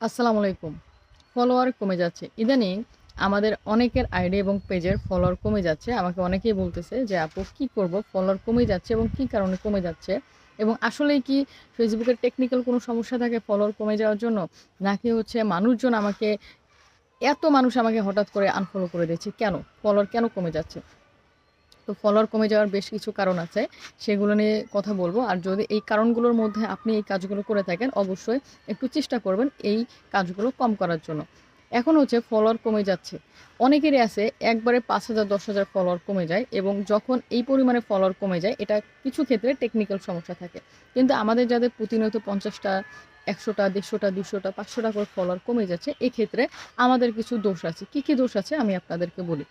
আসসালামু আলাইকুম। ফলোয়ার কমে যাচ্ছে। ইদানিং আমাদের অনেকের আইডি এবং পেজের ফলোয়ার কমে যাচ্ছে। আমাকে অনেকেই বলতেছে যে, আপু, কি করব? ফলোয়ার কমে যাচ্ছে এবং কি কারণে কমে যাচ্ছে? এবং আসলেই কি ফেসবুকের টেকনিক্যাল কোনো সমস্যা থাকে ফলোয়ার কমে যাওয়ার জন্য? নাকি হচ্ছে মানুষজন আমাকে, এত মানুষ আমাকে হঠাৎ করে আনফলো করে দিচ্ছে? কেন? ফলোয়ার কেন কমে যাচ্ছে? তো ফলোয়ার কমে যাওয়ার বেশ কিছু কারণ আছে, সেগুলো নিয়ে কথা বলব। আর যদি এই কারণগুলোর মধ্যে আপনি এই কাজগুলো করে থাকেন, অবশ্যই একটু চেষ্টা করবেন এই কাজগুলো কম করার জন্য। এখন হচ্ছে ফলোয়ার কমে যাচ্ছে। অনেকেরই আছে, একবারে পাঁচ হাজার, দশ হাজার ফলোয়ার কমে যায় এবং যখন এই পরিমাণে ফলোয়ার কমে যায়, এটা কিছু ক্ষেত্রে টেকনিক্যাল সমস্যা থাকে। কিন্তু আমাদের যাদের প্রতিনিয়ত পঞ্চাশটা, একশোটা, দেড়শোটা, দুশোটা, পাঁচশোটা করে ফলোয়ার কমে যাচ্ছে, এক্ষেত্রে আমাদের কিছু দোষ আছে। কি কি দোষ আছে আমি আপনাদেরকে বলি।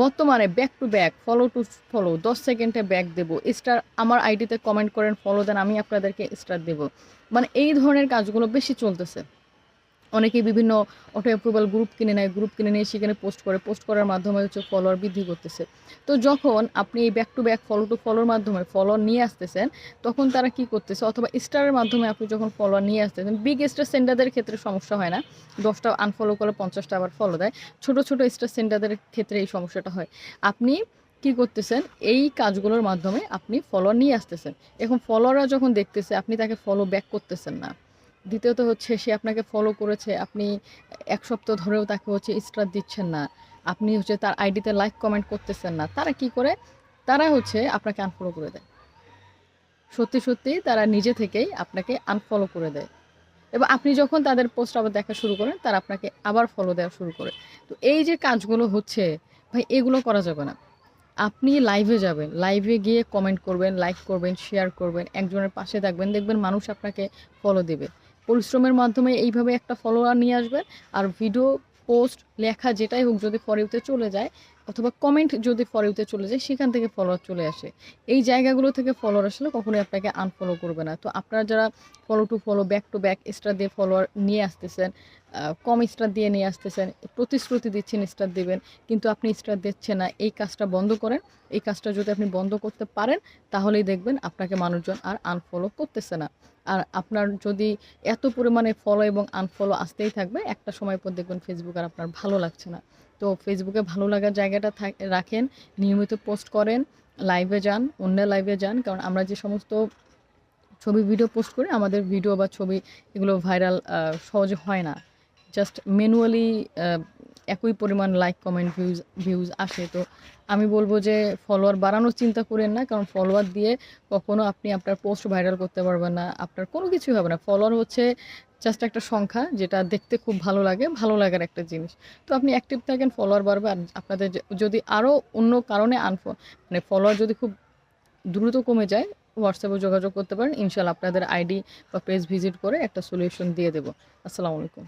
বর্তমানে back to back follow to follow দশ সেকেন্ডে ব্যাক দেব। স্টার আমার আইডিতে কমেন্ট করেন ফলো দেন, আমি আপনাদেরকে স্টার দেব। মানে এই ধরনের কাজগুলো বেশি চলতেছে। অনেকে বিভিন্ন অটো অ্যাপ্রুভাল গ্রুপ কিনে নেয় গ্রুপ কিনে নিয়ে সেখানে পোস্ট করে। পোস্ট করার মাধ্যমে হচ্ছে ফলোয়ার বৃদ্ধি করতেছে। তো যখন আপনি এই back to back follow to ফলোর মাধ্যমে ফলোয়ার নিয়ে আসতেছেন, তখন তারা কি করতেছে? অথবা স্টারের মাধ্যমে আপনি যখন ফলোয়ার নিয়ে আসতেছেন বিগ স্টার সেন্টারদের ক্ষেত্রে সমস্যা হয় না। দশটা আনফলো করলে পঞ্চাশটা আবার ফলো দেয়। ছোট ছোট স্টার সেন্টারদের ক্ষেত্রে এই সমস্যাটা হয়। আপনি কি করতেছেন? এই কাজগুলোর মাধ্যমে আপনি ফলোয়ার নিয়ে আসতেছেন। এখন ফলোয়াররা যখন দেখতেছে, আপনি তাকে ফলো ব্যাক করতেছেন না। দ্বিতীয়ত হচ্ছে সে আপনাকে ফলো করেছে, আপনি এক সপ্তাহ ধরেও তাকে হচ্ছে স্টার দিচ্ছেন না। আপনি হচ্ছে তার আইডিতে লাইক কমেন্ট করতেছেন না। তারা কি করে? তারা হচ্ছে আপনাকে আনফলো করে দেয়। সত্যি সত্যি তারা নিজে থেকেই আপনাকে আনফলো করে দেয়। এবং আপনি যখন তাদের পোস্ট আবার দেখা শুরু করেন, তারা আপনাকে আবার ফলো দেওয়া শুরু করে। তো এই যে কাজগুলো হচ্ছে, ভাই, এগুলো করা যাবে না। আপনি লাইভে যাবেন লাইভে গিয়ে কমেন্ট করবেন লাইক করবেন শেয়ার করবেন, একজনের পাশে থাকবেন, দেখবেন মানুষ আপনাকে ফলো দেবে। পরিশ্রমের মাধ্যমে এইভাবে একটা ফলোয়ার নিয়ে আসবে আর ভিডিও পোস্ট লেখা যেটাই হোক যদি ফরিউতে চলে যায়, অথবা কমেন্ট যদি ফরিউতে চলে যায়, সেখান থেকে ফলোয়ার চলে আসে। এই জায়গাগুলো থেকে ফলোয়ার আসলে কখনোই আপনাকে আনফলো করবে না। তো আপনারা যারা follow to follow back to back star দিয়ে ফলোয়ার নিয়ে আসতেছেন কম স্টার দিয়ে নিয়ে আসতেছেন, প্রতিশ্রুতি দিচ্ছেন স্টার দিবেন, কিন্তু আপনি স্টার দিচ্ছেন না, এই কাজটা বন্ধ করেন। এই কাজটা যদি আপনি বন্ধ করতে পারেন, তাহলেই দেখবেন আপনাকে মানুষজন আর আনফলো করতেছে না। আর আপনার যদি এত পরিমাণে ফলো এবং আনফলো আসতেই থাকবে, একটা সময় পর দেখবেন ফেসবুক আর আপনার ভালো লাগছে না। তো ফেসবুকে ভালো লাগার জায়গাটা রাখেন, নিয়মিত পোস্ট করেন লাইভে যান, অন্য লাইভে যান, কারণ আমরা যে সমস্ত ছবি ভিডিও পোস্ট করি, আমাদের ভিডিও বা ছবি এগুলো ভাইরাল সহজে হয় না। জাস্ট ম্যানুয়ালি একই পরিমাণ লাইক কমেন্ট ভিউজ ভিউজ আসে। তো আমি বলব যে ফলোয়ার বাড়ানোর চিন্তা করেন না, কারণ ফলোয়ার দিয়ে কখনো আপনি আপনার পোস্ট ভাইরাল করতে পারবেন না, আপনার কোনো কিছুই হবে না। ফলোয়ার হচ্ছে জাস্ট একটা সংখ্যা যেটা দেখতে খুব ভালো লাগে, ভালো লাগার একটা জিনিস। তো আপনি অ্যাক্টিভ থাকেন ফলোয়ার বাড়বে আর আপনাদের যদি আরও অন্য কারণে আনফ মানে ফলোয়ার যদি খুব দ্রুত কমে যায় হোয়াটসঅ্যাপে যোগাযোগ করতে পারেন। ইনশাল্লাহ আপনাদের আইডি বা পেজ ভিজিট করে একটা সলিউশন দিয়ে দেবো। আসসালামু আলাইকুম।